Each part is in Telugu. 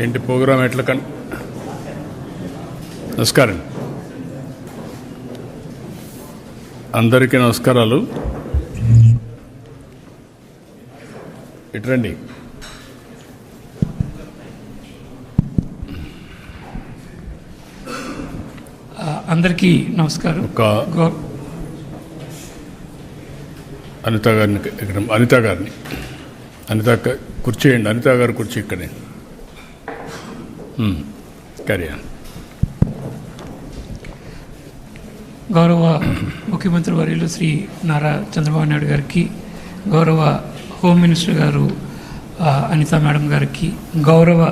ఏంటి ప్రోగ్రాం ఎట్లా కన్ నమస్కారం. అందరికీ నమస్కారాలు. ఇట్రండి అందరికీ నమస్కారం. ఒక అనిత గారిని ఇక్కడ అనిత గారిని. అనిత కుర్చీ వేయండి అనిత గారు కుర్చీ ఇక్కడే. గౌరవ ముఖ్యమంత్రి వర్యులు శ్రీ నారా చంద్రబాబు నాయుడు గారికి గౌరవ హోమ్ మినిస్టర్ గారు అనితా అనిత మేడం గారికి గౌరవ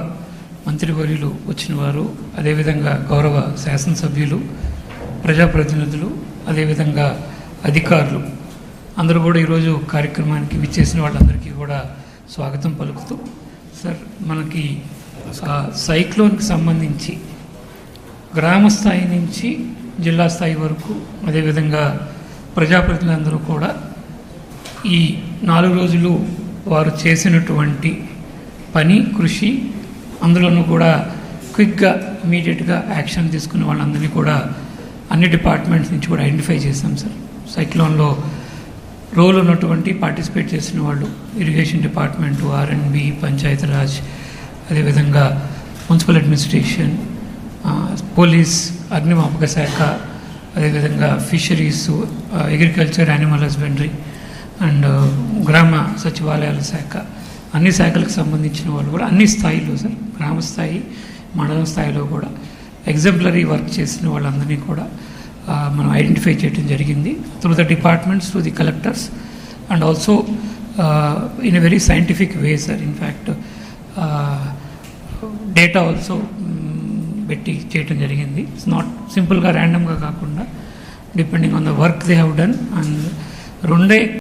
మంత్రివర్యులు వచ్చిన వారు అదేవిధంగా గౌరవ శాసనసభ్యులు ప్రజాప్రతినిధులు అదేవిధంగా అధికారులు అందరూ కూడా ఈరోజు కార్యక్రమానికి విచ్చేసిన వాళ్ళందరికీ కూడా స్వాగతం పలుకుతూ సార్ మనకి ఆ, సైక్లోన్కి సంబంధించి గ్రామ స్థాయి నుంచి జిల్లా స్థాయి వరకు అదేవిధంగా ప్రజాప్రతినిధులందరూ కూడా ఈ నాలుగు రోజులు వారు చేసినటువంటి పని కృషి అందులోనూ కూడా క్విక్గా ఇమీడియట్గా యాక్షన్ తీసుకునే వాళ్ళందరినీ కూడా అన్ని డిపార్ట్మెంట్స్ నుంచి కూడా ఐడెంటిఫై చేశాం సార్. సైక్లోన్లో రోల్ ఉన్నటువంటి పార్టిసిపేట్ చేసిన వాళ్ళు ఇరిగేషన్ డిపార్ట్మెంట్ ఆర్ఎండ్బి పంచాయతీరాజ్ అదేవిధంగా మున్సిపల్ అడ్మినిస్ట్రేషన్ పోలీస్ అగ్నిమాపక శాఖ అదేవిధంగా fisheries agriculture animal husbandry and గ్రామ సచివాలయాల శాఖ. అన్ని శాఖలకు సంబంధించిన వాళ్ళు కూడా అన్ని స్థాయిలో సార్ గ్రామ స్థాయి మండలం స్థాయిలో కూడా ఎగ్జాంపులరీ వర్క్ చేసిన వాళ్ళందరినీ కూడా మనం ఐడెంటిఫై చేయడం జరిగింది through the departments through the collectors and also in a very scientific way sir. In fact data also mm, పెట్టి చేయటం జరిగింది. ఇట్స్ నాట్ సింపుల్గా ర్యాండమ్గా కాకుండా depending on the work they have done and రెండే